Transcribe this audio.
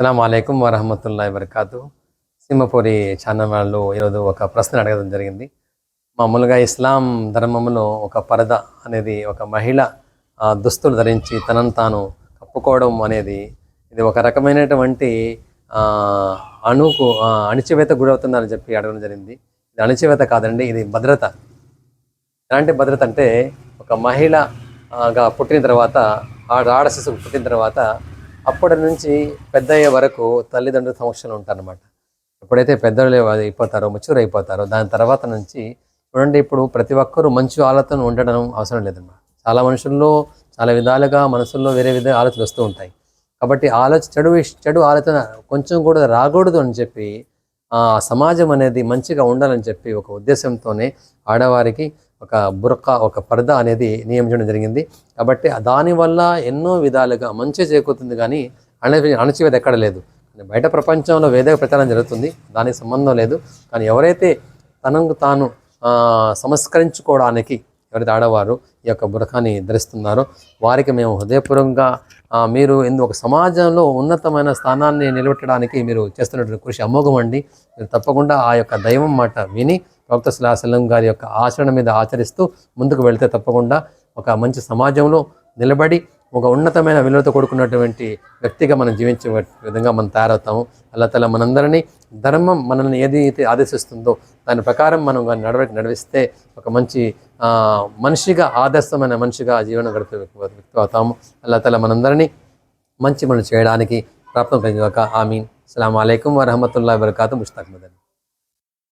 అస్సలం అయికం వరహమతుల్లా వరకాతు సింహపూరి ఛానల్ వాళ్ళు ఈరోజు ఒక ప్రశ్న అడగడం జరిగింది. మామూలుగా ఇస్లాం ధర్మంలో ఒక పరద అనేది ఒక మహిళ దుస్తులు ధరించి తనను తాను కప్పుకోవడం అనేది ఇది ఒక రకమైనటువంటి అణుకు అణిచివేత గురవుతుందని చెప్పి అడగడం జరిగింది. ఇది అణిచివేత కాదండి ఇది భద్రత. ఎలాంటి భద్రత అంటే ఒక మహిళగా పుట్టిన తర్వాత ఆడ ఆడ శిశువు పుట్టిన తర్వాత అప్పటి నుంచి పెద్ద అయ్యే వరకు తల్లిదండ్రుల సమక్షంలో ఉంటారనమాట ఎప్పుడైతే పెద్దలు అయిపోతారో మెచ్యూర్ అయిపోతారో దాని తర్వాత నుంచి చూడండి ఇప్పుడు ప్రతి ఒక్కరూ మంచి ఆలోచన ఉండడం అవసరం లేదన్నమాట. చాలా మనుషుల్లో చాలా విధాలుగా మనసుల్లో వేరే విధ ఆలోచనలు వస్తూ ఉంటాయి. కాబట్టి ఆలోచన చెడు చెడు ఆలోచన కొంచెం కూడా రాకూడదు అని చెప్పి ఆ సమాజం అనేది మంచిగా ఉండాలని చెప్పి ఒక ఉద్దేశంతోనే ఆడవారికి ఒక బురక ఒక పరద అనేది నియమించడం జరిగింది. కాబట్టి దానివల్ల ఎన్నో విధాలుగా మంచి చేకూరుతుంది కానీ అణ అణచివేత ఎక్కడ లేదు. బయట ప్రపంచంలో వేద ప్రచారం జరుగుతుంది. దానికి సంబంధం లేదు. కానీ ఎవరైతే తనకు తాను సంస్కరించుకోవడానికి ఎవరైతే ఆడవారు ఈ యొక్క బురఖాని ధరిస్తున్నారో వారికి మేము హృదయపూర్వకంగా మీరు ఎందు ఒక సమాజంలో ఉన్నతమైన స్థానాన్ని నిలబెట్టడానికి మీరు చేస్తున్నటువంటి కృషి అమోఘం అండి. మీరు తప్పకుండా ఆ యొక్క దైవం మాట విని ప్రవక్త శిలాశలం గారి యొక్క ఆచరణ మీద ఆచరిస్తూ ముందుకు వెళితే తప్పకుండా ఒక మంచి సమాజంలో నిలబడి ఒక ఉన్నతమైన విలువతో కూడుకున్నటువంటి వ్యక్తిగా మనం జీవించే విధంగా మనం తయారవుతాము. అలా తల మనందరినీ ధర్మం మనల్ని ఏది అయితే ఆదేశిస్తుందో దాని ప్రకారం మనం నడవ నడిపిస్తే ఒక మంచి మనిషిగా ఆదర్శమైన మనిషిగా జీవనం గడిపే వ్యక్తి అవుతాము. అల్లా తల మనందరినీ మంచి మనం చేయడానికి ప్రాప్తం కలిగాక. ఆమీన్. అస్సలం అయికం వరహమతుల్లా వరకాతు ముస్తాక్ మదన్.